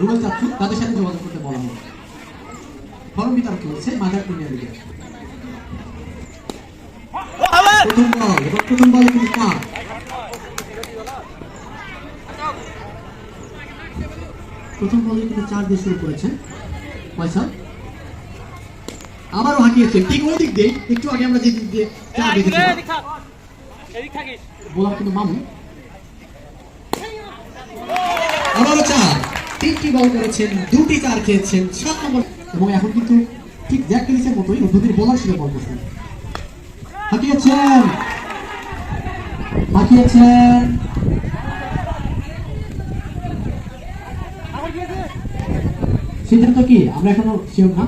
রুবেল চাচ্ছু তাদের সাথে যোগাযোগ করতে বলা ফর্ম বিতরণ চলছে মাদার প্রিমিয়ার লিগে প্রথম বল এবার প্রথম বলে কিন্তু প্রথম বলে কিন্তু চার দিয়ে শুরু করেছেন। পয়সা। আবারও হাঁকিয়েছেন। ঠিক ওই দিক দিয়ে, একটু আগে আমরা যে দিক দিয়ে চার দেখেছিলাম বললাম কিন্তু মামুন। চার। তিনটি বল করেছেন, দুটি চার খেয়েছেন, সাত নম্বর। এবং এখন কিন্তু ঠিক মতোই ছিল বল করছেন হাঁকিয়েছেন। হাঁকিয়েছেন। সিদ্ধান্ত কি? আমরা এখনও শিওর না?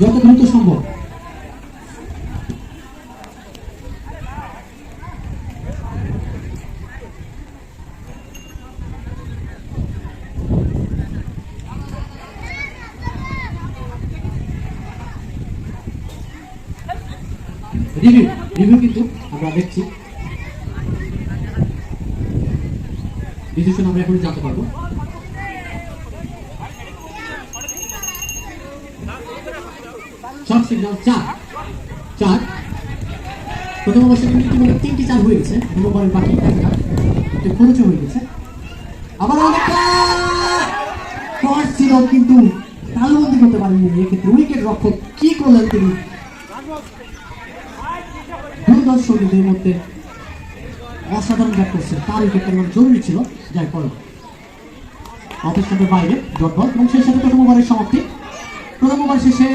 যত দ্রুত সম্ভব। রিভিউ রিভিউ কিন্তু আমরা দেখছি। ডিসিশন আমরা এখন জানতে পারব। চার। চার। তিনটি চার হয়ে গেছে। বাকি হয়ে গেছে। আবার টস ছিল, কিন্তু তালবন্দি করতে পারেননি। এক্ষেত্রে উইকেট রক্ষক কি করলেন তিনি? দুর্দর্শ এর মধ্যে অসাধারণ ব্যাট করছে তার উইকেটটা নেওয়া জরুরি ছিল, যাই পরে অফিস বাইরে জট বল এবং সেই সাথে প্রথম ওভারের সমাপ্তি। প্রথম ওভার শেষে